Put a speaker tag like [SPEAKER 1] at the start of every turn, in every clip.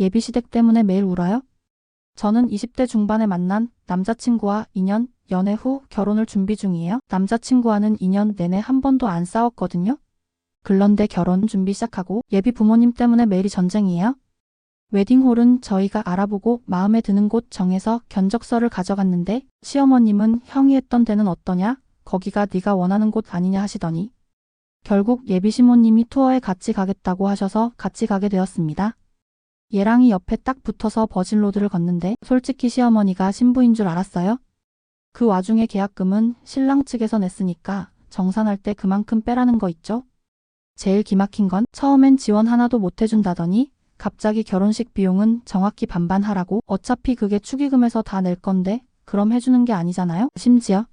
[SPEAKER 1] 예비 시댁 때문에 매일 울어요? 저는 20대 중반에 만난 남자친구와 2년 연애 후 결혼을 준비 중이에요. 남자친구와는 2년 내내 한 번도 안 싸웠거든요. 그런데 결혼 준비 시작하고 예비 부모님 때문에 매일이 전쟁이에요. 웨딩홀은 저희가 알아보고 마음에 드는 곳 정해서 견적서를 가져갔는데 시어머님은 형이 했던 데는 어떠냐? 거기가 네가 원하는 곳 아니냐 하시더니 결국 예비 시모님이 투어에 같이 가겠다고 하셔서 같이 가게 되었습니다. 예랑이 옆에 딱 붙어서 버진로드를 걷는데 솔직히 시어머니가 신부인 줄 알았어요. 그 와중에 계약금은 신랑 측에서 냈으니까 정산할 때 그만큼 빼라는 거 있죠? 제일 기막힌 건 처음엔 지원 하나도 못 해준다더니 갑자기 결혼식 비용은 정확히 반반 하라고 어차피 그게 축의금에서 다 낼 건데 그럼 해주는 게 아니잖아요? 심지어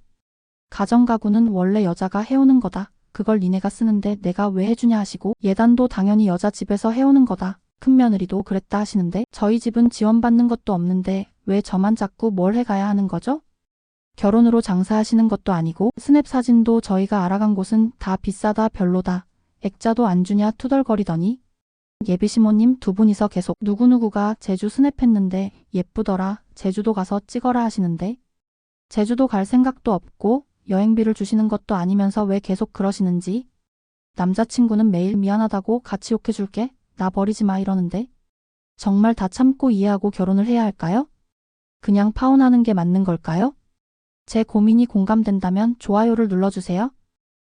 [SPEAKER 1] 가정가구는 원래 여자가 해오는 거다. 그걸 니네가 쓰는데 내가 왜 해주냐 하시고 예단도 당연히 여자 집에서 해오는 거다. 큰며느리도 그랬다 하시는데 저희 집은 지원받는 것도 없는데 왜 저만 자꾸 뭘 해가야 하는 거죠? 결혼으로 장사하시는 것도 아니고 스냅 사진도 저희가 알아간 곳은 다 비싸다 별로다. 액자도 안 주냐 투덜거리더니 예비 시모님 두 분이서 계속 누구누구가 제주 스냅했는데 예쁘더라. 제주도 가서 찍어라 하시는데 제주도 갈 생각도 없고 여행비를 주시는 것도 아니면서 왜 계속 그러시는지 남자친구는 매일 미안하다고 같이 욕해줄게. 나 버리지 마 이러는데 정말 다 참고 이해하고 결혼을 해야 할까요? 그냥 파혼하는 게 맞는 걸까요? 제 고민이 공감된다면 좋아요를 눌러주세요.